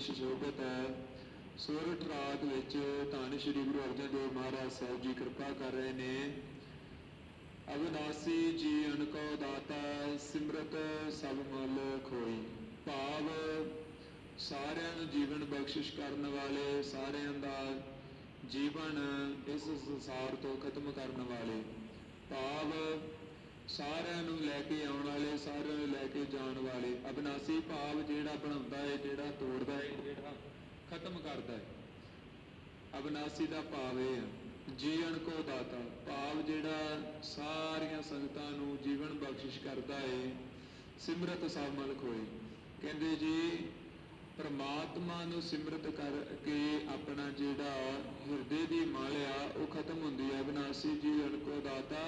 ਸੁਸ਼ੋਭਿਤ ਹੈ। ਸੋਰਠ ਰਾਗ ਵਿੱਚ ਧੰਨ ਸ਼੍ਰੀ ਗੁਰੂ ਅਰਜਨ ਦੇਵ ਮਹਾਰਾਜ ਸਾਹਿਬ ਜੀ ਕਿਰਪਾ ਕਰ ਰਹੇ ਨੇ। ਅਵਿਨਾਸੀ ਜੀ ਅਨਕੋ ਦਾਤਾ ਸਿਮਰਤ ਸਭ ਮਲ ਖੋਈ। ਭਾਵ ਸਾਰਿਆਂ ਨੂੰ ਜੀਵਨ ਬਖਸ਼ਿਸ਼ ਕਰਨ ਵਾਲੇ, ਸਾਰਿਆਂ ਦਾ ਜੀਵਨ ਇਸ ਸੰਸਾਰ ਤੋਂ ਖਤਮ ਕਰਨ ਵਾਲੇ। ਭਾਵ ਸਾਰਿਆਂ ਨੂੰ ਲੈ ਕੇ ਆਉਣ ਵਾਲੇ, ਸਾਰਿਆਂ ਨੂੰ ਲੈ ਕੇ ਜਾਣ ਵਾਲੇ, ਅਬਨਾਸੀ ਭਾਵ ਜਿਹੜਾ ਬਣਾਉਂਦਾ ਹੈ, ਜਿਹੜਾ ਤੋੜਦਾ ਹੈ, ਜਿਹੜਾ ਖਤਮ ਕਰਦਾ ਹੈ। ਅਬਨਾਸੀ ਦਾ ਭਾਵ ਇਹ ਹੈ, ਜੀਵਨ ਕੋ ਦਾਤਾ, ਭਾਵ ਜਿਹੜਾ ਸਾਰੀਆਂ ਸੰਗਤਾਂ ਨੂੰ ਜੀਵਨ ਬਖਸ਼ਿਸ਼ ਕਰਦਾ ਹੈ, ਸਿਮਰਤ ਸਾਮਲ ਖੋਏ ਕਹਿੰਦੇ ਜੀ, ਪਰਮਾਤਮਾ ਨੂੰ ਸਿਮਰਤ ਕਰਕੇ ਆਪਣਾ ਜਿਹੜਾ ਹਿਰਦੇ ਦੀ ਮਾਲਿਆ, ਉਹ ਖਤਮ ਹੁੰਦੀ ਹੈ। ਅਬਨਾਸੀ ਜੀਵਨ ਕੋ ਦਾਤਾ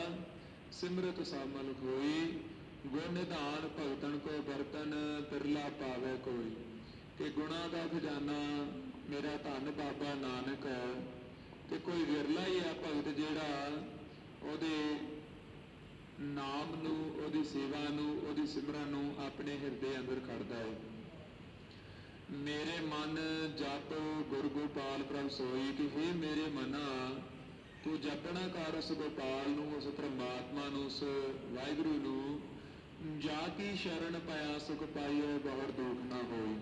ਸਿਮਰਤ ਸਾਮਲ ਹੋਈ ਗੁਣ ਨਿਧਾਨ ਭਗਤਨ ਕੋ ਬਰਤਨ ਤਿਰਲਾ ਪਾਵੇ ਕੋਈ। ਕਿ ਗੁਣਾ ਦਾ ਖਜ਼ਾਨਾ ਮੇਰਾ ਧੰਨ ਬਾਬਾ ਨਾਨਕ ਹੈ। ਤੇ ਕੋਈ ਵਿਰਲਾ ਹੀ ਆ ਭਗਤ ਜਿਹੜਾ ਉਹਦੇ ਨਾਮ ਨੂੰ, ਉਹਦੀ ਸੇਵਾ ਨੂੰ, ਉਹਦੀ ਸਿਮਰਨ ਨੂੰ ਆਪਣੇ ਹਿਰਦੇ ਅੰਦਰ ਖੜਦਾ ਹੈ। ਮੇਰੇ ਮਨ ਜਪ ਗੁਰ ਗੋਪਾਲ ਪ੍ਰਭ ਸੋਈ ਕਿ हे ਮੇਰੇ ਮਨਾ ਤੂੰ ਜਪਣਾ ਕਰ ਉਸ ਗੋਪਾਲ ਨੂੰ, ਉਸ ਪ੍ਰਮਾਤਮਾ ਨੂੰ, ਉਸ ਵਾਹਿਗੁਰੂ ਨੂੰ, ਜਾ ਕੀ ਸ਼ਰਨ ਪਾਇਆ ਸੁਖ ਪਾਈਏ ਬਹੁਰ ਦੁਖ ਨਾ ਹੋਈ।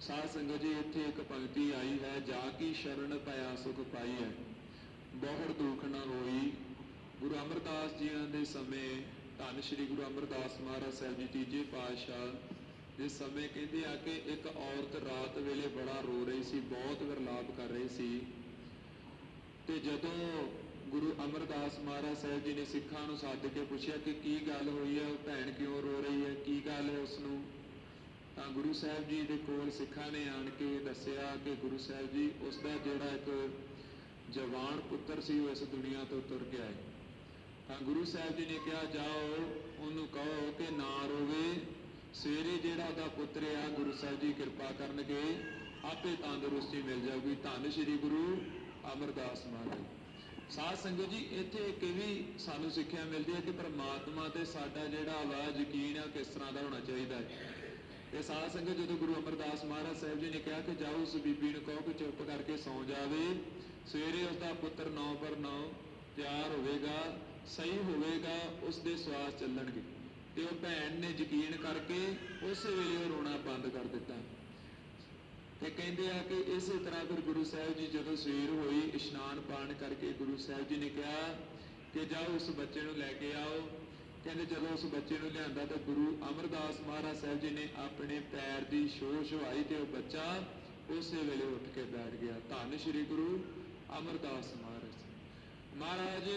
ਸਾਧ ਸੰਗਤ ਜੀ, ਇੱਥੇ ਇੱਕ ਪੰਕਤੀ ਆਈ ਹੈ, ਜਾ ਕੀ ਸ਼ਰਨ ਪਾਇਆ ਸੁਖ ਪਾਈਏ ਬਹੁਰ ਦੁਖ ਨਾ ਹੋਈ। ਗੁਰੂ ਅਮਰਦਾਸ ਜੀ ਦੇ ਸਮੇਂ, ਧੰਨ ਸ਼੍ਰੀ ਗੁਰੂ ਅਮਰਦਾਸ ਮਹਾਰਾਜ ਸਾਹਿਬ ਜੀ, ਤੀਜੇ ਪਾਤਸ਼ਾਹ ਦੇ ਸਮੇਂ ਕਹਿੰਦੇ ਆ ਕਿ ਇੱਕ ਔਰਤ ਰਾਤ ਵੇਲੇ ਬੜਾ ਰੋ ਰਹੀ ਸੀ, ਬਹੁਤ ਵਿਰਲਾਪ ਕਰ ਰਹੀ ਸੀ। ਤੇ ਜਦੋਂ ਗੁਰੂ ਅਮਰਦਾਸ ਮਹਾਰਾਜ ਸਾਹਿਬ ਜੀ ਨੇ ਸਿੱਖਾਂ ਨੂੰ ਸੱਦ ਕੇ ਪੁੱਛਿਆ ਕਿ ਕੀ ਗੱਲ ਹੋਈ ਹੈ ਉਹ ਭੈਣ ਕਿਉਂ ਰੋ ਰਹੀ ਹੈ ਕੀ ਗੱਲ ਹੈ ਉਸ ਨੂੰ ਤਾਂ ਗੁਰੂ ਸਾਹਿਬ ਜੀ ਦੇ ਕੋਲ ਸਿੱਖਾਂ ਨੇ ਆਣ ਕੇ ਦੱਸਿਆ ਕਿ ਗੁਰੂ ਸਾਹਿਬ ਜੀ ਉਸ ਦਾ ਜਿਹੜਾ ਇੱਕ ਜਵਾਨ ਪੁੱਤਰ ਸੀ, ਉਹ ਇਸ ਦੁਨੀਆ ਤੋਂ ਤੁਰ ਗਿਆ ਹੈ। ਤਾਂ ਗੁਰੂ ਸਾਹਿਬ ਜੀ ਨੇ ਕਿਹਾ, ਜਾਓ, ਉਹਨੂੰ ਕਹੋ ਕਿ ਨਾ ਰੋਵੇ, ਸਵੇਰੇ ਜਿਹੜਾ ਉਹਦਾ ਪੁੱਤਰ ਆ, ਗੁਰੂ ਸਾਹਿਬ ਜੀ ਕਿਰਪਾ ਕਰਨਗੇ, ਆਪੇ ਤੰਦਰੁਸਤੀ ਮਿਲ ਜਾਊਗੀ। ਧੰਨ ਸ਼੍ਰੀ ਗੁਰੂ ਅਮਰਦਾਸ ਮਹਾਰਾਜ ਸਾਧ ਸੰਗਤ ਜੀ, ਇੱਥੇ ਇੱਕ ਵੀ ਸਾਨੂੰ ਸਿੱਖਿਆ ਮਿਲਦੀ ਹੈ ਕਿ ਪ੍ਰਮਾਤਮਾ ਤੇ ਸਾਡਾ ਜਿਹੜਾ ਵਾ ਯਕੀਨ ਆ ਕਿਸ ਤਰ੍ਹਾਂ ਦਾ ਹੋਣਾ ਚਾਹੀਦਾ ਹੈ। ਇਹ ਸਾਧ ਸੰਗਤ ਜਦੋਂ ਗੁਰੂ ਅਮਰਦਾਸ ਮਹਾਰਾਜ ਸਾਹਿਬ ਜੀ ਨੇ ਕਿਹਾ ਕਿ ਜਾਓ ਉਸ ਬੀਬੀ ਨੂੰ ਕਹੋ ਕਿ ਚੁੱਪ ਕਰਕੇ ਸੌਂ ਜਾਵੇ, ਸਵੇਰੇ ਉਸ ਦਾ ਪੁੱਤਰ ਨੌ ਪਰ ਨੌ ਤਿਆਰ ਹੋਵੇਗਾ, ਸਹੀ ਹੋਵੇਗਾ ਉਸ ਦੇ ਸਵਾਸ ਚੱਲਣਗੇ। ਤੇ ਉਹ ਭੈਣ ਨੇ ਯਕੀਨ ਕਰਕੇ ਉਸੇ ਵੇਲੇ ਉਹ ਰੋਣਾ ਬੰਦ ਕਰ ਦਿੱਤਾ। ਤੇ ਕਹਿੰਦੇ ਆ ਕਿ ਇਸੇ ਤਰ੍ਹਾਂ ਫਿਰ ਗੁਰੂ ਸਾਹਿਬ ਜੀ ਜਦੋਂ ਸਵੇਰ ਹੋਈ, ਇਸ਼ਨਾਨ ਪਾਣ ਕਰਕੇ ਗੁਰੂ ਸਾਹਿਬ ਜੀ ਨੇ ਕਿਹਾ ਕਿ ਜਾਓ ਉਸ ਬੱਚੇ ਨੂੰ ਲੈ ਕੇ ਆਓ। ਕਹਿੰਦੇ ਜਦੋਂ ਉਸ ਬੱਚੇ ਨੂੰ ਲਿਆਂਦਾ ਤਾਂ ਗੁਰੂ ਅਮਰਦਾਸ ਮਹਾਰਾਜ ਸਾਹਿਬ ਜੀ ਨੇ ਆਪਣੇ ਪੈਰ ਦੀ ਛੋਹ ਛਵਾਈ ਤੇ ਉਹ ਬੱਚਾ ਉਸੇ ਵੇਲੇ ਉੱਠ ਕੇ ਬੈਠ ਗਿਆ। ਧੰਨ ਸ਼੍ਰੀ ਗੁਰੂ ਅਮਰਦਾਸ ਮਹਾਰਾਜ। ਮਹਾਰਾਜ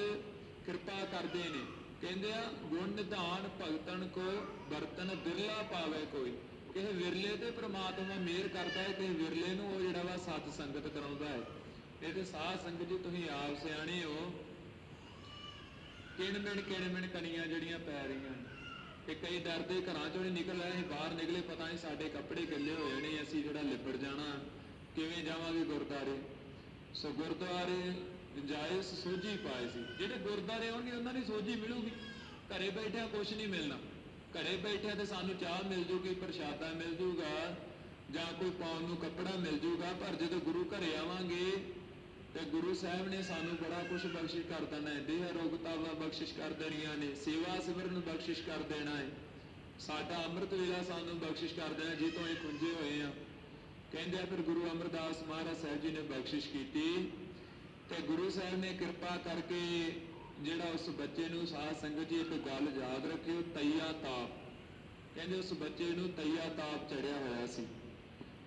ਕਿਰਪਾ ਕਰਦੇ ਨੇ। ਕਹਿੰਦੇ ਆ, ਗੁਣ ਨਿਧਾਨ ਭਗਤਨ ਕੋ ਬਰਤਨ ਬਿਰਲਾ ਪਾਵੇ ਕੋਈ। ਕਿਸੇ ਵਿਰਲੇ ਤੇ ਪ੍ਰਮਾਤਮਾ ਮਿਹਰ ਕਰਦਾ ਹੈ ਤੇ ਵਿਰਲੇ ਨੂੰ ਉਹ ਜਿਹੜਾ ਵਾ ਸਤ ਸੰਗਤ ਕਰਾਉਂਦਾ ਹੈ। ਇਹ ਤੇ ਸਾਧ ਸੰਗਤ ਜੀ, ਤੁਸੀਂ ਆਪ ਸਿਆਣੇ ਹੋ। ਕਿਣ ਮਿਣ ਕਿਣ ਮਿਣ ਕਣੀਆਂ ਜਿਹੜੀਆਂ ਪੈ ਰਹੀਆਂ ਤੇ ਕਈ ਡਰਦੇ ਘਰਾਂ ਚੋਂ ਨਿਕਲ ਆਏ ਬਾਹਰ ਨਿਕਲੇ, ਪਤਾ ਨਹੀਂ ਸਾਡੇ ਕੱਪੜੇ ਗਿੱਲੇ ਹੋਏ ਨੇ, ਅਸੀਂ ਜਿਹੜਾ ਲਿਬੜ ਜਾਣਾ, ਕਿਵੇਂ ਜਾਵਾਂਗੇ ਗੁਰਦਾਰੇ ਸੋ ਗੁਰਦੁਆਰੇ ਜਾਇਜ਼ ਸੋਝੀ ਪਾਏ ਸੀ। ਜਿਹੜੇ ਗੁਰਦਾਰੇ ਆਉਣਗੇ, ਉਹਨਾਂ ਦੀ ਸੋਝੀ ਮਿਲੂਗੀ। ਘਰੇ ਬੈਠਿਆਂ ਕੁਝ ਨਹੀਂ ਮਿਲਣਾ। ਘਰੇ ਬੈਠਿਆਂ ਤੇ ਸਾਨੂੰ ਚਾਹ ਮਿਲ ਜੂਗੀ, ਪ੍ਰਸ਼ਾਦਾ ਮਿਲ ਜੂਗਾ, ਜਾਂ ਕੋਈ ਪਾਉਣ ਨੂੰ ਕੱਪੜਾ ਮਿਲ ਜੂਗਾ, ਪਰ ਜਦੋਂ ਗੁਰੂ ਘਰੇ ਆਵਾਂਗੇ ਤੇ ਗੁਰੂ ਸਾਹਿਬ ਨੇ ਸਾਨੂੰ ਬੜਾ ਕੁਝ ਬਖਸ਼ਿਸ਼ ਕਰ ਦੇਣਾ ਹੈ। ਦੇਹ ਰੋਗਤਾਵਾਂ ਬਖਸ਼ਿਸ਼ ਕਰ ਦੇਣੀਆਂ ਨੇ, ਸੇਵਾ ਸਿਮਰਨ ਬਖਸ਼ਿਸ਼ ਕਰ ਦੇਣਾ ਹੈ। ਸਾਡਾ ਅੰਮ੍ਰਿਤ ਵੇਲਾ ਸਾਨੂੰ ਬਖਸ਼ਿਸ਼ ਕਰ ਦੇਣਾ, ਜੇ ਤੋਂ ਇਹ ਖੁੰਝੇ ਹੋਏ ਆ। ਕਹਿੰਦੇ ਫਿਰ ਗੁਰੂ ਅਮਰਦਾਸ ਮਹਾਰਾਜ ਸਾਹਿਬ ਜੀ ਨੇ ਬਖਸ਼ਿਸ਼ ਕੀਤੀ ਤੇ ਗੁਰੂ ਸਾਹਿਬ ਨੇ ਕਿਰਪਾ ਕਰਕੇ ਜਿਹੜਾ ਉਸ ਬੱਚੇ ਨੂੰ ਸਾਧ ਸੰਗਤ ਜੀ ਇੱਕ ਗੱਲ ਯਾਦ ਰੱਖਿਓ, ਤਈਆ ਤਾਪ। ਕਹਿੰਦੇ ਉਸ ਬੱਚੇ ਨੂੰ ਤਈਆ ਤਾਪ ਚੜਿਆ ਹੋਇਆ ਸੀ।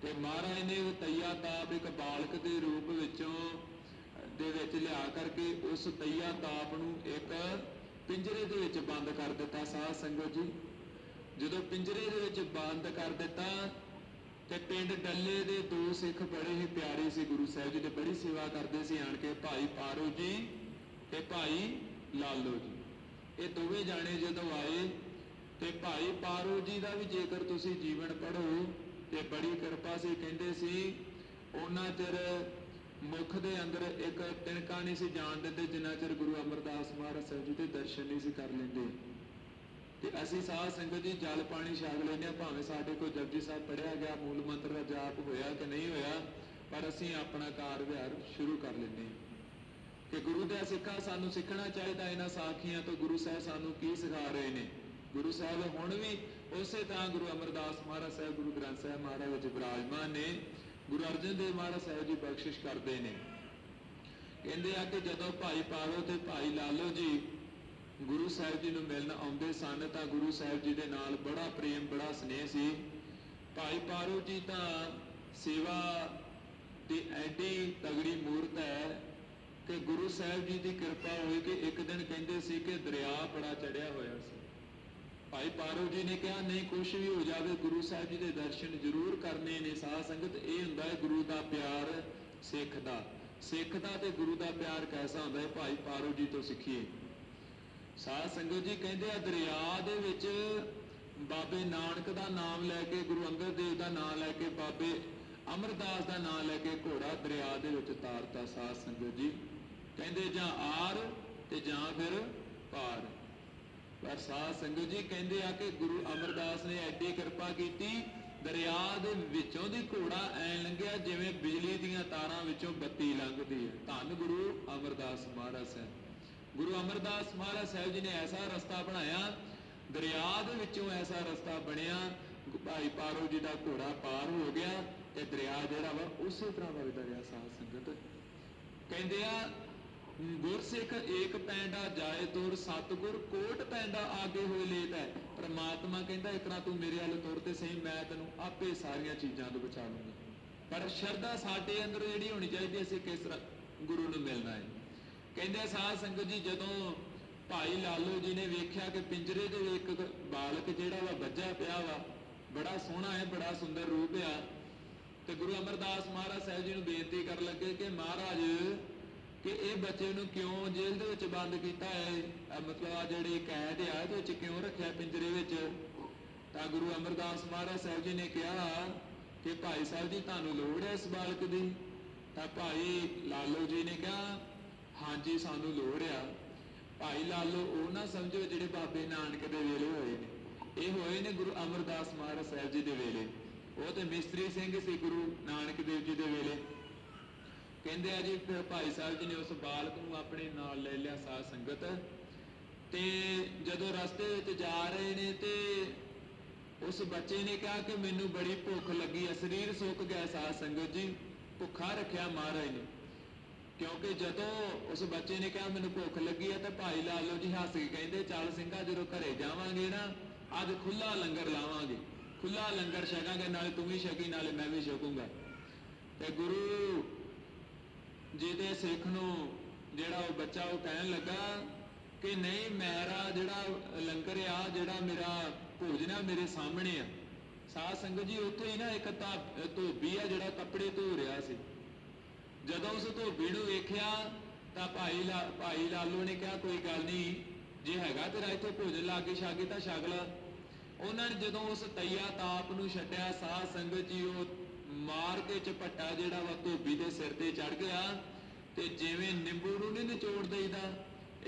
ਤੇ ਮਹਾਰਾਜ ਨੇ ਉਹ ਤਈਆ ਤਾਪ ਇੱਕ ਬਾਲਕ ਦੇ ਰੂਪ ਵਿੱਚੋਂ ਦੇ ਵਿੱਚ ਲਿਆ ਕਰਕੇ ਉਸ ਤਈਆ ਤਾਪ ਨੂੰ ਇੱਕ ਪਿੰਜਰੇ ਦੇ ਵਿੱਚ ਬੰਦ ਕਰ ਦਿੱਤਾ ਸਾਧ ਸੰਗਤ ਜੀ। ਜਦੋਂ ਪਿੰਜਰੇ ਦੇ ਵਿੱਚ ਬੰਦ ਕਰ ਦਿੱਤਾ ਤੇ ਪਿੰਡ ਡੱਲੇ ਦੇ ਦੋ ਸਿੱਖ ਬੜੇ ਹੀ ਪਿਆਰੇ ਸੀ, ਗੁਰੂ ਸਾਹਿਬ ਜੀ ਦੇ ਬੜੀ ਸੇਵਾ ਕਰਦੇ ਸੀ। ਆਣ ਕੇ ਭਾਈ ਪਾਰੋ ਜੀ ਤੇ ਭਾਈ ਲਾਲੋ ਜੀ। ਇਹ ਦੋਵੇਂ ਜਾਣੇ ਜਦੋਂ ਆਏ ਤੇ ਭਾਈ ਪਾਰੋ ਜੀ ਦਾ ਵੀ ਜੇਕਰ ਤੁਸੀਂ ਜੀਵਨ ਪੜ੍ਹੋ ਤੇ ਬੜੀ ਕਿਰਪਾ ਸੀ ਕਹਿੰਦੇ ਸੀ, ਉਹਨਾਂ ਚਿਰ ਮੁਖ ਦੇ ਅੰਦਰ ਇੱਕ ਤਿਣਕਾ ਨਹੀਂ ਸੀ ਜਾਣ ਦਿੰਦੇ, ਜਿੰਨਾ ਚਿਰ ਗੁਰੂ ਅਮਰਦਾਸ ਮਹਾਰਾਜ ਸਾਹਿਬ ਜੀ ਦੇ ਦਰਸ਼ਨ ਨਹੀਂ ਸੀ ਕਰ ਲੈਂਦੇ। ਤੇ ਅਸੀਂ ਸਾਧ ਸੰਗਤ ਜੀ ਜਲ ਪਾਣੀ ਛਕ ਲੈਂਦੇ ਹਾਂ, ਭਾਵੇਂ ਸਾਡੇ ਕੋਲ ਜਪਜੀ ਸਾਹਿਬ ਪੜਿਆ ਗਿਆ, ਮੂਲ ਮੰਤਰ ਦਾ ਜਾਪ ਹੋਇਆ ਕਿ ਨਹੀਂ ਹੋਇਆ, ਪਰ ਅਸੀਂ ਆਪਣਾ ਕਾਰ ਵਿਹਾਰ ਸ਼ੁਰੂ ਕਰ ਲੈਂਦੇ ਹਾਂ। ਕਿ ਗੁਰੂ ਦੇ ਸਿੱਖਾਂ ਸਾਨੂੰ ਸਿੱਖਣਾ ਚਾਹੀਦਾ, ਇਹਨਾਂ ਸਾਖੀਆਂ ਤੋਂ ਗੁਰੂ ਸਾਹਿਬ ਸਾਨੂੰ ਕੀ ਸਿਖਾ ਰਹੇ ਨੇ? ਗੁਰੂ ਸਾਹਿਬ ਹੁਣ ਵੀ ਉਸੇ ਤਰ੍ਹਾਂ ਗੁਰੂ ਅਮਰਦਾਸ ਮਹਾਰਾਜ ਸਾਹਿਬ, ਗੁਰੂ ਗ੍ਰੰਥ ਸਾਹਿਬ ਮਹਾਰਾਜ ਵਿੱਚ ਵਿਰਾਜਮਾਨ ਨੇ। ਗੁਰੂ ਅਰਜਨ ਦੇਵ ਮਹਾਰਾਜ ਸਾਹਿਬ ਜੀ ਬਖਸ਼ਿਸ਼ ਕਰਦੇ ਨੇ। ਕਹਿੰਦੇ ਆ ਕਿ ਜਦੋਂ ਭਾਈ ਪਾਰੋ ਤੇ ਭਾਈ ਲਾਲੋ ਜੀ ਗੁਰੂ ਸਾਹਿਬ ਜੀ ਨੂੰ ਮਿਲਣ ਆਉਂਦੇ ਸਨ, ਤਾਂ ਗੁਰੂ ਸਾਹਿਬ ਜੀ ਦੇ ਨਾਲ ਬੜਾ ਪ੍ਰੇਮ, ਬੜਾ ਸਨੇਹ ਸੀ। ਭਾਈ ਪਾਰੋ ਜੀ ਤਾਂ ਸੇਵਾ ਦੀ ਐਡੀ ਤਗੜੀ ਮੂਰਤ ਹੈ ਕਿ ਗੁਰੂ ਸਾਹਿਬ ਜੀ ਦੀ ਕਿਰਪਾ ਹੋਈ ਕਿ ਇੱਕ ਦਿਨ ਕਹਿੰਦੇ ਸੀ ਕਿ ਦਰਿਆ ਬੜਾ ਚੜਿਆ ਹੋਇਆ ਸੀ। ਭਾਈ ਪਾਰੋ ਜੀ ਨੇ ਕਿਹਾ, ਨਹੀਂ ਕੁਝ ਵੀ ਹੋ ਜਾਵੇ, ਗੁਰੂ ਸਾਹਿਬ ਜੀ ਦੇ ਦਰਸ਼ਨ ਜ਼ਰੂਰ ਕਰਨੇ ਨੇ ਸਾਧ ਸੰਗਤ। ਇਹ ਹੁੰਦਾ ਹੈ ਗੁਰੂ ਦਾ ਪਿਆਰ ਸਿੱਖ ਦਾ ਸਿੱਖ ਦਾ ਤੇ ਗੁਰੂ ਦਾ ਪਿਆਰ ਕੈਸਾ ਹੁੰਦਾ ਹੈ? ਭਾਈ ਪਾਰੋ ਜੀ ਤੋਂ ਸਿੱਖੀਏ। ਸਾਧ ਸੰਗਤ ਜੀ ਕਹਿੰਦੇ ਆ, ਦਰਿਆ ਦੇ ਵਿੱਚ ਬਾਬੇ ਨਾਨਕ ਦਾ ਨਾਮ ਲੈ ਕੇ, ਗੁਰੂ ਅੰਗਦ ਦੇਵ ਦਾ ਨਾਮ ਲੈ ਕੇ ਬਾਬੇ ਅਮਰਦਾਸ ਦਾ ਨਾਮ ਲੈ ਕੇ ਘੋੜਾ ਦਰਿਆ ਦੇ ਵਿੱਚ ਤਾਰਤਾ ਸਾਧ ਸੰਗਤ ਜੀ। ਕਹਿੰਦੇ ਜਾਂ ਆਰ ਤੇ ਜਾਂ ਫਿਰ ਪਾਰ। ਪਰ ਸਾਧ ਸੰਗਤ ਜੀ ਕਹਿੰਦੇ ਆ ਕਿ ਗੁਰੂ ਅਮਰਦਾਸ ਨੇ ਐਡੀ ਕਿਰਪਾ ਕੀਤੀ, ਦਰਿਆ ਦੇ ਵਿੱਚੋਂ ਦੀ ਘੋੜਾ ਐ ਲੰਘਿਆ, ਜਿਵੇਂ ਬਿਜਲੀ ਦੀਆਂ ਤਾਰਾਂ ਵਿੱਚੋਂ ਬੱਤੀ ਲੰਘਦੀ ਹੈ। ਧੰਨ ਗੁਰੂ ਅਮਰਦਾਸ ਮਹਾਰਾਜ ਸਾਹਿਬ। ਗੁਰੂ ਅਮਰਦਾਸ ਮਹਾਰਾਜ ਸਾਹਿਬ ਜੀ ਨੇ ਐਸਾ ਰਸਤਾ ਬਣਾਇਆ, ਦਰਿਆ ਦੇ ਵਿੱਚੋਂ ਐਸਾ ਰਸਤਾ ਬਣਿਆ, ਭਾਈ ਪਾਰੋ ਜੀ ਦਾ ਘੋੜਾ ਪਾਰ ਹੋ ਗਿਆ। ਤੇ ਦਰਿਆ ਜਿਹੜਾ ਵਾ, ਉਸੇ ਤਰ੍ਹਾਂ ਵਗਦਾ ਰਿਹਾ ਸਾਧ ਸੰਗਤ। ਕਹਿੰਦੇ ਆ, ਗੁਰਸਿੱਖ ਏਕ ਪੈਂਡਾ ਜਾਏ ਤੁਰ, ਸਤਗੁਰ ਕੋਟ ਪੈਂਡਾ ਆਗੇ ਹੋਏ ਲੇਤ ਹੈ। ਪ੍ਰਮਾਤਮਾ ਕਹਿੰਦਾ ਇਤਨਾ ਤੂੰ ਮੇਰੇ ਵੱਲ ਤੁਰ ਤੇ ਸਹੀ, ਮੈਂ ਤੈਨੂੰ ਆਪੇ ਸਾਰੀਆਂ ਚੀਜ਼ਾਂ ਤੋਂ ਬਚਾ ਲੂੰਗਾ। ਪਰ ਸ਼ਰਧਾ ਸਾਡੇ ਅੰਦਰ ਜਿਹੜੀ ਹੋਣੀ ਚਾਹੀਦੀ ਅਸੀਂ ਕਿਸ ਤਰ੍ਹਾਂ ਗੁਰੂ ਨੂੰ ਮਿਲਣਾ ਹੈ। ਕਹਿੰਦੇ ਸਾਧ ਸੰਗਤ ਜੀ, ਜਦੋਂ ਭਾਈ ਲਾਲੋ ਜੀ ਨੇ ਵੇਖਿਆ ਕਿ ਪਿੰਜਰੇ ਦੇ ਇੱਕ ਬਾਲਕ ਜਿਹੜਾ ਵਾ ਵੱਜਾ ਪਿਆ ਵਾ, ਬੜਾ ਸੋਹਣਾ ਹੈ, ਬੜਾ ਸੁੰਦਰ ਰੂਪ ਆ ਤੇ ਗੁਰੂ ਅਮਰਦਾਸ ਮਹਾਰਾਜ ਸਾਹਿਬ ਜੀ ਨੂੰ ਬੇਨਤੀ ਕਰਨ ਲੱਗੇ ਕਿ ਮਹਾਰਾਜ, ਕਿ ਇਹ ਬੱਚੇ ਨੂੰ ਕਿਉਂ ਜੇਲ੍ਹ ਦੇ ਵਿੱਚ ਬੰਦ ਕੀਤਾ ਹੈ? ਮਤਲਬ ਆ ਜਿਹੜੇ ਕੈਦ ਆ, ਇਹਦੇ ਵਿੱਚ ਕਿਉਂ ਰੱਖਿਆ ਪਿੰਜਰੇ ਵਿੱਚ? ਤਾਂ ਗੁਰੂ ਅਮਰਦਾਸ ਮਹਾਰਾਜ ਸਾਹਿਬ ਜੀ ਨੇ ਕਿਹਾ ਕਿ ਭਾਈ ਸਾਹਿਬ ਜੀ, ਤੁਹਾਨੂੰ ਲੋੜ ਹੈ ਇਸ ਬਾਲਕ ਦੀ? ਤਾਂ ਭਾਈ ਲਾਲੋ ਜੀ ਨੇ ਕਿਹਾ, ਹਾਂਜੀ, ਸਾਨੂੰ ਲੋੜ ਆ। ਭਾਈ ਲਾਲੋ, ਉਹ ਨਾ ਸਮਝੋ ਜਿਹੜੇ ਬਾਬੇ ਨਾਨਕ ਦੇ ਵੇਲੇ ਹੋਏ ਨੇ। ਇਹ ਹੋਏ ਨੇ ਗੁਰੂ ਅਮਰਦਾਸ ਮਹਾਰਾਜ ਸਾਹਿਬ ਜੀ ਦੇ ਵੇਲੇ। ਉਹ ਤੇ ਮਿਸਤਰੀ ਸਿੰਘ ਸੀ ਗੁਰੂ ਨਾਨਕ ਦੇਵ ਜੀ ਦੇ ਵੇਲੇ। ਕਹਿੰਦੇ ਆ ਜੀ, ਫਿਰ ਭਾਈ ਸਾਹਿਬ ਜੀ ਨੇ ਉਸ ਬਾਲਕ ਨੂੰ ਆਪਣੇ ਨਾਲ ਲੈ ਲਿਆ ਸਾਧ ਸੰਗਤ। ਤੇ ਜਦੋਂ ਰਸਤੇ ਵਿੱਚ ਜਾ ਰਹੇ ਨੇ ਤੇ ਉਸ ਬੱਚੇ ਨੇ ਕਿਹਾ ਕਿ ਮੈਨੂੰ ਬੜੀ ਭੁੱਖ ਲੱਗੀ ਹੈ ਸਰੀਰ ਸੁੱਕ ਗਿਆ ਸਾਧ ਸੰਗਤ ਜੀ, ਭੁੱਖਾ ਰੱਖਿਆ ਮਹਾਰਾਜ ਨੇ। ਕਿਉਂਕਿ ਜਦੋਂ ਉਸ ਬੱਚੇ ਨੇ ਕਿਹਾ ਮੈਨੂੰ ਭੁੱਖ ਲੱਗੀ ਹੈ ਤਾਂ ਭਾਈ ਲਾਲੋ ਜੀ ਹੱਸ ਕੇ ਕਹਿੰਦੇ, ਚੱਲ ਸਿੰਘਾ ਜਦੋਂ ਘਰੇ ਜਾਵਾਂਗੇ ਨਾ, ਅੱਜ ਖੁੱਲਾ ਲੰਗਰ ਲਾਵਾਂਗੇ। ਖੁੱਲਾ ਲੰਗਰ ਛਕਾਂਗੇ, ਨਾਲੇ ਤੂੰ ਵੀ ਛਕੀ, ਨਾਲੇ ਮੈਂ ਵੀ ਛਕੂੰਗਾ। ਤੇ ਗੁਰੂ ਜਿਹਦੇ ਸਿੱਖ ਨੂੰ ਜਿਹੜਾ ਉਹ ਬੱਚਾ ਉਹ ਕਹਿਣ ਲੱਗਾ ਕਿ ਨਹੀਂ, ਮੇਰਾ ਜਿਹੜਾ ਲੰਗਰ ਆ, ਜਿਹੜਾ ਮੇਰਾ ਭੋਜਨ ਆ, ਮੇਰੇ ਸਾਹਮਣੇ ਆ। ਸਾਧ ਸੰਗਤ ਜੀ, ਉੱਥੇ ਹੀ ਨਾ ਇੱਕ ਤਾਂ ਧੋਬੀ ਆ, ਜਿਹੜਾ ਕੱਪੜੇ ਧੋ ਰਿਹਾ ਸੀ। ਜਦੋਂ ਉਸ ਧੋਬੀ ਨੂੰ ਵੇਖਿਆ, ਤਾਂ ਭਾਈ ਲਾ, ਭਾਈ ਲਾਲੂ ਨੇ ਕਿਹਾ, ਕੋਈ ਗੱਲ ਨਹੀਂ, ਜੇ ਹੈਗਾ ਤੇਰਾ ਇੱਥੇ ਭੋਜਨ ਲਾ ਕੇ ਛਾਗੇ ਤਾਂ ਛਕ ਲਾ। ਉਹਨਾਂ ਨੇ ਜਦੋਂ ਉਸ ਤਈਆ ਤਾਪ ਨੂੰ ਛੱਡਿਆ, ਸਾਧ ਸੰਗਤ ਜੀ ਉਹ ਮਾਰ ਕੇ ਝਪੱਟਾ ਜਿਹੜਾ ਵਾ ਧੋਬੀ ਦੇ ਸਿਰ ਤੇ ਚੜ ਗਿਆ ਤੇ ਜਿਵੇਂ ਨਿੰਬੂ ਨੂੰ ਨਹੀਂ ਨਿਚੋੜ ਦੇਈਦਾ,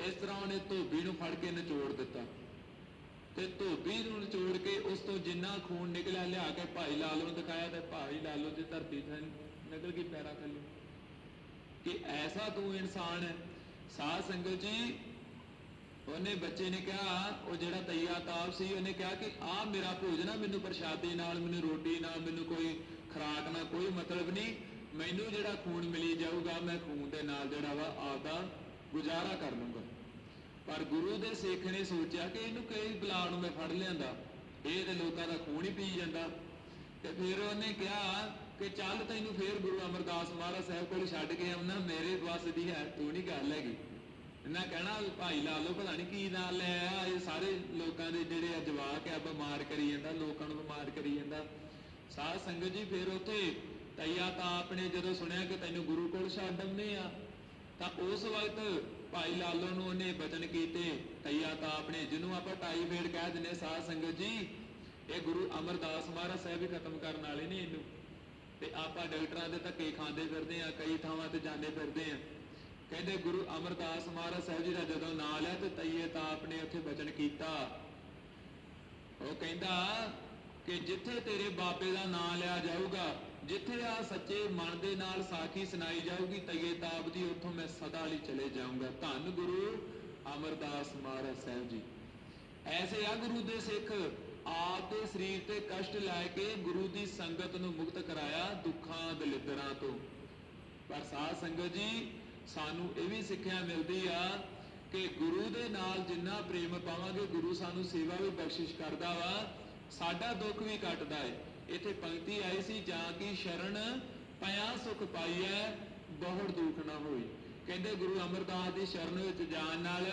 ਇਸ ਤਰ੍ਹਾਂ ਉਹਨੇ ਧੋਬੀ ਨੂੰ ਫੜ ਕੇ ਨਿਚੋੜ ਦਿੱਤਾ। ਤੇ ਧੋਬੀ ਨੂੰ ਨਿਚੋੜ ਕੇ ਉਸ ਤੋਂ ਜਿੰਨਾ ਖੂਨ ਨਿਕਲਿਆ, ਲਿਆ ਕੇ ਭਾਈ ਲਾਲੋ ਨੂੰ ਦਿਖਾਇਆ ਤੇ ਭਾਈ ਲਾਲੋ ਦੀ ਧਰਤੀ ਥਾਂ ਨਿਕਲ ਗਈ ਪੈਰਾਂ ਥੱਲੇ। ਕਿ ਐਸਾ ਤੂੰ ਇਨਸਾਨ ਹੈ, ਸਾਧ ਸੰਗਤ ਜੀ ਉਹਨੇ ਬੱਚੇ ਨੇ ਕਿਹਾ, ਉਹ ਜਿਹੜਾ ਤਈਆ ਤਾਪ ਸੀ, ਉਹਨੇ ਕਿਹਾ ਕਿ ਆ ਮੇਰਾ ਭੋਜਨ ਆ, ਮੈਨੂੰ ਪ੍ਰਸ਼ਾਦੇ ਨਾਲ, ਮੈਨੂੰ ਰੋਟੀ ਨਾਲ, ਮੈਨੂੰ ਕੋਈ ਖਰਾਕ ਨਾਲ ਕੋਈ ਮਤਲਬ ਨਹੀਂ। ਮੈਨੂੰ ਜਿਹੜਾ ਖੂਨ ਮਿਲੀ ਜਾਊਗਾ, ਮੈਂ ਖੂਨ ਦੇ ਨਾਲ ਜਿਹੜਾ ਵਾ ਆਪਦਾ ਗੁਜ਼ਾਰਾ ਕਰ ਲੂੰਗਾ ਪਰ ਗੁਰੂ ਦੇ ਸਿੱਖ ਨੇ ਸੋਚਿਆ ਕਿ ਇਹਨੂੰ ਕਈ ਬਲਾ ਨੂੰ ਮੈਂ ਫੜ ਲਿਆਂਦਾ। ਇਹ ਤੇ ਲੋਕਾਂ ਦਾ ਖੂਨ ਹੀ ਪੀ ਜਾਂਦਾ। ਤੇ ਫਿਰ ਉਹਨੇ ਕਿਹਾ ਕਿ ਚੱਲ ਤੈਨੂੰ ਫੇਰ ਗੁਰੂ ਅਮਰਦਾਸ ਮਹਾਰਾਜ ਸਾਹਿਬ ਕੋਲ ਛੱਡ ਕੇ ਆਉਣਾ, ਮੇਰੇ ਵੱਸ ਦੀ ਹੈ, ਤੂੰ ਨਹੀਂ ਗੱਲ ਹੈਗੀ। ਇਹਨਾਂ ਕਹਿਣਾ ਵੀ ਭਾਈ ਲਾ ਲਓ, ਪਤਾ ਨਹੀਂ ਕੀ ਨਾਲ ਲੈ ਆ ਇਹ ਸਾਰੇ ਲੋਕਾਂ ਦੇ ਜਿਹੜੇ ਆ ਜਵਾਕ ਆ, ਬਿਮਾਰ ਕਰੀ ਜਾਂਦਾ, ਲੋਕਾਂ ਨੂੰ ਬਿਮਾਰ ਕਰੀ ਜਾਂਦਾ। ਸਾਧ ਸੰਗਤ ਜੀ, ਫਿਰ ਉੱਥੇ ਤਈਆ ਤਾਂ ਆਪਨੇ ਜਦੋਂ ਸੁਣਿਆ ਕਿ ਤੈਨੂੰ ਗੁਰੂ ਕੋਲ ਛੱਡ ਆਉਂਦੇ ਆ, ਤਾਂ ਉਸ ਵਕਤ ਭਾਈ ਲਾਲੋ ਨੂੰ ਉਹਨੇ ਬਚਨ ਕੀਤੇ ਤਈਆ ਤਾਂ ਆਪਣੇ ਜਿਹਨੂੰ ਆਪਾਂ ਟਾਈ ਕਹਿ ਦਿੰਦੇ ਸਾਧ ਸੰਗਤ ਜੀ, ਇਹ ਗੁਰੂ ਅਮਰਦਾਸ ਮਹਾਰਾਜ ਸਾਹਿਬ ਹੀ ਖਤਮ ਕਰਨ ਵਾਲੇ ਨੇ ਇਹਨੂੰ। ਤੇ ਆਪਾਂ ਡਾਕਟਰਾਂ ਦੇ ਧੱਕੇ ਖਾਂਦੇ ਫਿਰਦੇ ਆ, ਕਈ ਥਾਵਾਂ ਤੇ ਜਾਂਦੇ ਫਿਰਦੇ ਆ। ਕਹਿੰਦੇ ਗੁਰੂ ਅਮਰਦਾਸ ਮਹਾਰਾਜ ਸਾਹਿਬ ਜੀ ਦਾ ਜਦੋਂ ਨਾਂ ਲਿਆ ਤੇ ਤਈਏ ਤਾਂ ਆਪਣੇ ਉੱਥੇ ਬਚਨ ਕੀਤਾ। ਉਹ ਕਹਿੰਦਾ ਕਿ ਜਿੱਥੇ ਤੇਰੇ ਬਾਬੇ ਦਾ ਨਾਮ ਲਿਆ ਜਾਊਗਾ, ਜਿੱਥੇ ਆ ਸੱਚੇ ਮਨ ਦੇ ਨਾਲ ਸਾਖੀ ਸੁਣਾਈ ਜਾਊਗੀ, ਤਈਏ ਤਾਬ ਦੀ ਉੱਥੋਂ ਮੈਂ ਸਦਾ ਲਈ ਚਲੇ ਜਾਊਂਗਾ। ਧੰਨ ਗੁਰੂ ਅਮਰਦਾਸ ਮਹਾਰਾਜ ਸਾਹਿਬ ਜੀ। ਐਸੇ ਆ ਗੁਰੂ ਦੇ ਸਿੱਖ, ਆਪ ਦੇ ਸਰੀਰ ਤੇ ਕਸ਼ਟ ਲੈ ਕੇ ਗੁਰੂ ਦੀ ਸੰਗਤ ਨੂੰ ਮੁਕਤ ਕਰਾਇਆ ਦੁੱਖਾਂ, ਦਲਿਦਰਾਂ ਤੋਂ। ਪਰ ਸਾਧ ਸੰਗਤ ਜੀ ਸਾਨੂੰ ਇਹ ਵੀ ਸਿੱਖਿਆ ਮਿਲਦੀ ਆ ਕਿ ਗੁਰੂ ਦੇ ਨਾਲ ਜਿੰਨਾ ਪ੍ਰੇਮ ਪਾਵਾਂਗੇ, ਗੁਰੂ ਸਾਨੂੰ ਸੇਵਾ ਵੀ ਬਖਸ਼ਿਸ਼ ਕਰਦਾ ਵਾ, ਸਾਡਾ ਦੁੱਖ ਵੀ ਕੱਟਦਾ ਹੈ ਇੱਥੇ ਪੰਕਤੀ ਆਈ ਸੀ, ਜਾਂ ਕੀ ਸ਼ਰਨ ਪਿਆ ਸੁਖ ਪਾਈਐ ਬਹੁੜ ਦੁੱਖ ਨਾ ਹੋਈ ਕਹਿੰਦੇ ਗੁਰੂ ਅਮਰਦਾਸ ਦੀ ਸ਼ਰਨ ਵਿੱਚ ਜਾਣ ਨਾਲ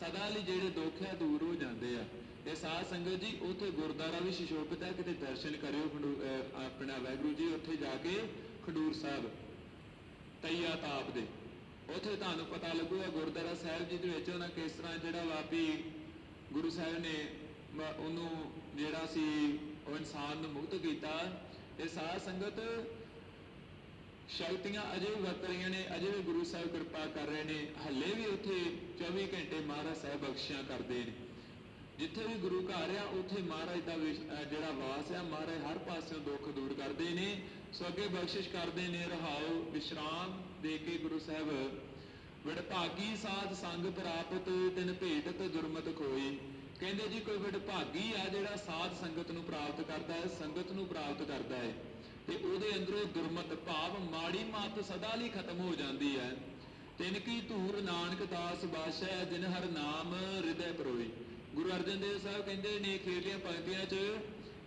ਸਦਾ ਲਈ ਜਿਹੜੇ ਦੁੱਖ ਹੈ ਦੂਰ ਹੋ ਜਾਂਦੇ ਆ। ਇਹ ਸਾਧ ਸੰਗਤ ਜੀ, ਉੱਥੇ ਗੁਰਦਾਰਾ ਵੀ ਸ਼ਿਸ਼ੋਭਿਤ ਹੈ ਕਿਤੇ ਦਰਸ਼ਨ ਕਰਿਓ ਆਪਣਾ ਵਾਹਿਗੁਰੂ ਜੀ, ਉੱਥੇ ਜਾ ਕੇ ਖਡੂਰ ਸਾਹਿਬ। ਤਈਆ ਤਾਪ ਦੇ। ਉੱਥੇ ਤੁਹਾਨੂੰ ਪਤਾ ਲੱਗੂਗਾ ਗੁਰਦੁਆਰਾ ਸਾਹਿਬ ਜੀ ਦੇ ਵਿੱਚ ਉਹਨਾਂ ਕਿਸ ਤਰ੍ਹਾਂ ਜਿਹੜਾ ਵਾਪੀ ਗੁਰੂ ਸਾਹਿਬ ਨੇ ਉਹਨੂੰ ਜਿਹੜਾ ਸੀ ਉਹ ਇਨਸਾਨ ਨੂੰ ਮੁਕਤ ਕੀਤਾ। ਇਹ ਸਾਧ ਸੰਗਤ ਸ਼ਕਤੀਆਂ ਅਜੇ ਵੀ ਵਰਤ ਰਹੀਆਂ ਨੇ, ਅਜੇ ਵੀ ਗੁਰੂ ਸਾਹਿਬ ਕਿਰਪਾ ਕਰ ਰਹੇ ਨੇ। ਹੱਲੇ ਵੀ ਉੱਥੇ 24 ਘੰਟੇ ਮਹਾਰਾਜ ਸਾਹਿਬ ਬਖਸ਼ਿਆ ਕਰਦੇ ਨੇ। ਜਿੱਥੇ ਵੀ ਗੁਰੂ ਘਰ ਆ, ਉੱਥੇ ਮਹਾਰਾਜ ਦਾ ਵਿਸ਼- ਜਿਹੜਾ ਵਾਸ ਆ, ਮਹਾਰਾਜ ਹਰ ਪਾਸਿਓਂ ਦੁੱਖ ਦੂਰ ਕਰਦੇ ਨੇ। ਸੋ ਅੱਗੇ ਬਖਸ਼ਿਸ਼ ਕਰਦੇ ਨੇ ਰਹਾਓ ਵਿਸ਼ਰਾਮ ਦੇ ਕੇ ਗੁਰੂ ਸਾਹਿਬ। ਵਡਭਾਗੀ ਸਾਧ ਸੰਗ ਪ੍ਰਾਪਤ, ਤਿਨ ਭੇਟਤ ਦੁਰਮਤ ਖੋਈ ਕਹਿੰਦੇ ਜੀ, ਕੋਈ ਵਡਭਾਗੀ ਆ ਜਿਹੜਾ ਸਾਧ ਸੰਗਤ ਨੂੰ ਪ੍ਰਾਪਤ ਕਰਦਾ ਹੈ, ਸੰਗਤ ਨੂੰ ਪ੍ਰਾਪਤ ਕਰਦਾ ਹੈ। ਤੇ ਉਹਦੇ ਅੰਦਰੋਂ ਦੁਰਮਤ, ਭਾਵ ਮਾੜੀ ਮੱਤ ਸਦਾ ਲਈ ਖਤਮ ਹੋ ਜਾਂਦੀ ਹੈ। ਤਿਨ ਕੀ ਧੂਰ ਨਾਨਕ ਦਾਸ ਬਾਸ਼ੈ, ਜਿਨ ਹਰ ਨਾਮ ਹਿਰਦੈ ਪਰੋਈ ਗੁਰੂ ਅਰਜਨ ਦੇਵ ਸਾਹਿਬ ਕਹਿੰਦੇ ਨੇ ਖੇਲੀਆਂ ਪੰਕਤੀਆਂ 'ਚ,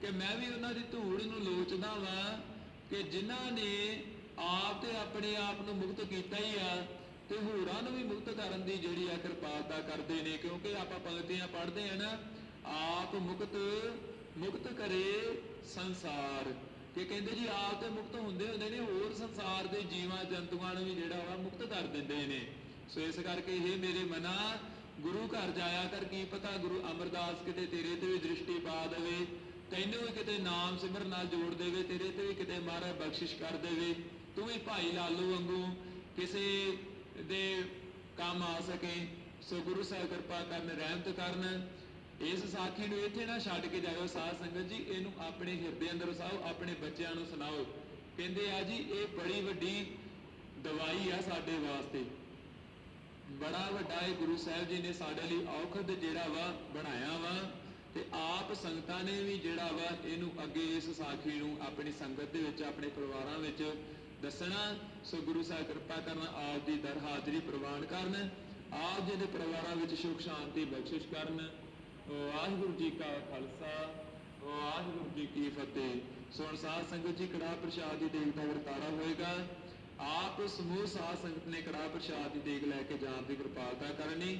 ਕਿ ਮੈਂ ਵੀ ਉਹਨਾਂ ਦੀ ਧੂੜ ਨੂੰ ਲੋਚਦਾ ਵਾਂ ਕਿ ਜਿਨ੍ਹਾਂ ਨੇ ਆਪ ਤੇ ਆਪਣੇ ਆਪ ਨੂੰ ਮੁਕਤ ਕੀਤਾ ਹੀ ਆ ਤੇ ਹੋਰਾਂ ਨੂੰ ਵੀ ਮੁਕਤ ਕਰਨ ਦੀ ਜਿਹੜੀ ਆ ਕਿਰਪਾਲਤਾ ਕਰਦੇ ਨੇ, ਕਿਉਂਕਿ ਆਪਾਂ ਪੰਕਤੀਆਂ ਪੜ੍ਹਦੇ ਆ ਨਾ, ਆਪ ਮੁਕਤ ਮੁਕਤ ਕਰੇ ਸੰਸਾਰ। ਕਿ ਕਹਿੰਦੇ ਜੀ ਆਪ ਤੇ ਮੁਕਤ ਹੁੰਦੇ ਹੁੰਦੇ ਨੇ, ਹੋਰ ਸੰਸਾਰ ਦੇ ਜੀਵਾਂ, ਜੰਤੂਆਂ ਨੂੰ ਵੀ ਜਿਹੜਾ ਵਾ ਮੁਕਤ ਕਰ ਦਿੰਦੇ ਨੇ। ਸੋ ਇਸ ਕਰਕੇ ਇਹ ਮੇਰੇ ਮਨਾ, ਗੁਰੂ ਘਰ ਜਾਇਆ ਕਰ, ਕੀ ਪਤਾ ਗੁਰੂ ਅਮਰਦਾਸ ਕਿਤੇ ਤੇਰੇ ਤੇ ਵੀ ਦ੍ਰਿਸ਼ਟੀ ਪਾ ਦੇਵੇ। ਤੈਨੂੰ ਵੀ ਕਿਤੇ ਨਾਮ ਸਿਮਰਨ ਨਾਲ ਜੋੜ ਦੇਵੇ, ਤੇਰੇ ਤੇ ਵੀ ਕਿਤੇ ਮਹਾਰਾਜ ਬਖਸ਼ਿਸ਼ ਕਰ ਦੇਵੇ। ਤੂੰ ਵੀ ਭਾਈ ਲਾਲੂ ਵਾਂਗੂ ਕਿਸੇ ਦੇ ਕੰਮ ਆ ਸਕੇ, ਸੋ ਗੁਰੂ ਸਾਹਿਬ ਕਿਰਪਾ ਕਰਨ, ਰਹਿਮਤ ਕਰਨ। ਇਸ ਸਾਖੀ ਨੂੰ ਇੱਥੇ ਨਾ ਛੱਡ ਕੇ ਜਾਇਓ ਸਾਧ ਸੰਗਤ ਜੀ, ਇਹਨੂੰ ਆਪਣੇ ਹਿਰਦੇ ਅੰਦਰ ਵਸਾਓ, ਆਪਣੇ ਬੱਚਿਆਂ ਨੂੰ ਸੁਣਾਓ। ਕਹਿੰਦੇ ਆ ਜੀ, ਇਹ ਬੜੀ ਵੱਡੀ ਦਵਾਈ ਆ ਸਾਡੇ ਵਾਸਤੇ। ਬੜਾ ਵੱਡਾ ਇਹ ਗੁਰੂ ਸਾਹਿਬ ਜੀ ਨੇ ਸਾਡੇ ਲਈ ਔਖਦ ਜਿਹੜਾ ਵਾ, ਬਣਾਇਆ ਵਾ। ਤੇ ਆਪ ਸੰਗਤਾਂ ਨੇ ਵੀ ਜਿਹੜਾ ਵਾ ਇਹਨੂੰ ਅੱਗੇ ਇਸ ਸਾਖੀ ਨੂੰ ਆਪਣੀ ਸੰਗਤ ਦੇ ਵਿੱਚ, ਆਪਣੇ ਪਰਿਵਾਰਾਂ ਵਿੱਚ ਦੱਸਣਾ, ਸੋ ਗੁਰੂ ਸਾਹਿਬ ਕਿਰਪਾ ਕਰਨ ਆਪ ਦੀ ਦਰ ਹਾਜ਼ਰੀ ਪ੍ਰਵਾਨ ਕਰਨ, ਆਪ ਜੀ ਦੇ ਪਰਿਵਾਰਾਂ ਵਿੱਚ ਸੁਖ, ਸ਼ਾਂਤੀ, ਬਖਸ਼ਿਸ਼ ਕਰਨ। ਵਾਹਿਗੁਰੂ ਜੀ ਕਾ ਖਾਲਸਾ, ਵਾਹਿਗੁਰੂ ਜੀ ਕੀ ਫਤਿਹ। ਸੋ ਸਾਧ ਸੰਗਤ ਜੀ ਕੜਾ ਪ੍ਰਸ਼ਾਦ ਦੀ ਦੇਗ ਦਾ ਵਰਤਾਰਾ ਹੋਏਗਾ। ਆਪ ਸਮੂਹ ਸਾਧ ਸੰਗਤ ਨੇ ਕੜਾ ਪ੍ਰਸ਼ਾਦ ਦੀ ਦੇਗ ਲੈ ਕੇ ਜਾਣ ਦੀ ਕਿਰਪਾਲਤਾ ਕਰਨੀ।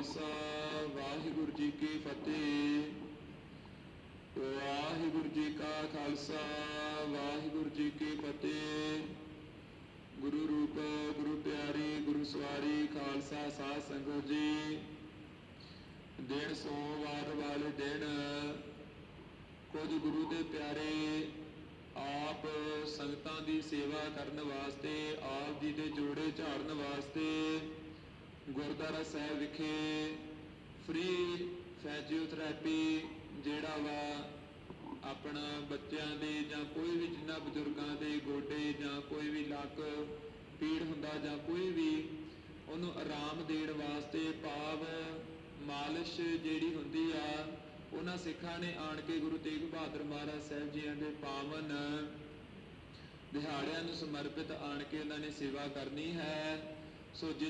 ਖਾਲਸਾ, ਵਾਹਿਗੁਰੂ ਜੀ ਕੀ ਫਤਿਹ। ਵਾਹਿਗੁਰੂ ਜੀ ਕਾ ਖਾਲਸਾ, ਵਾਹਿਗੁਰੂ ਜੀ ਕੀ ਫਤਿਹ। ਗੁਰੂ ਰੂਪ, ਗੁਰੂ ਪਿਆਰੀ, ਗੁਰੂ ਸਵਾਰੀ, ਖਾਲਸਾ ਸਾਧ ਸੰਗਤ ਜੀ। ਦਿਨ ਸੋਮਵਾਰ ਵਾਲੇ ਦਿਨ ਕੁਝ ਗੁਰੂ ਦੇ ਪਿਆਰੇ ਆਪ ਸੰਗਤਾਂ ਦੀ ਸੇਵਾ ਕਰਨ ਵਾਸਤੇ, ਆਪ ਜੀ ਦੇ ਜੋੜੇ ਝਾੜਨ ਵਾਸਤੇ ਗੁਰਦੁਆਰਾ ਸਾਹਿਬ ਵਿਖੇ ਫ੍ਰੀ ਫਿਜ਼ੀਓਥੈਰੇਪੀ ਜਿਹੜਾ ਵਾ ਆਪਣਾ ਬੱਚਿਆਂ ਦੇ ਜਾਂ ਕੋਈ ਵੀ ਜਿੰਨਾ ਬਜ਼ੁਰਗਾਂ ਦੇ ਗੋਡੇ ਜਾਂ ਕੋਈ ਵੀ ਲੱਕ, ਪੀੜ ਹੁੰਦਾ ਜਾਂ ਕੋਈ ਵੀ, ਉਹਨੂੰ ਆਰਾਮ ਦੇਣ ਵਾਸਤੇ ਭਾਵ ਮਾਲਿਸ਼ ਜਿਹੜੀ ਹੁੰਦੀ ਆ, ਉਹਨਾਂ ਸਿੱਖਾਂ ਨੇ ਆਣ ਕੇ ਗੁਰੂ ਤੇਗ ਬਹਾਦਰ ਮਹਾਰਾਜ ਸਾਹਿਬ ਜੀਆਂ ਦੇ ਪਾਵਨ ਦਿਹਾੜਿਆਂ ਨੂੰ ਸਮਰਪਿਤ ਆਣ ਕੇ ਉਹਨਾਂ ਨੇ ਸੇਵਾ ਕਰਨੀ ਹੈ। ਸੋ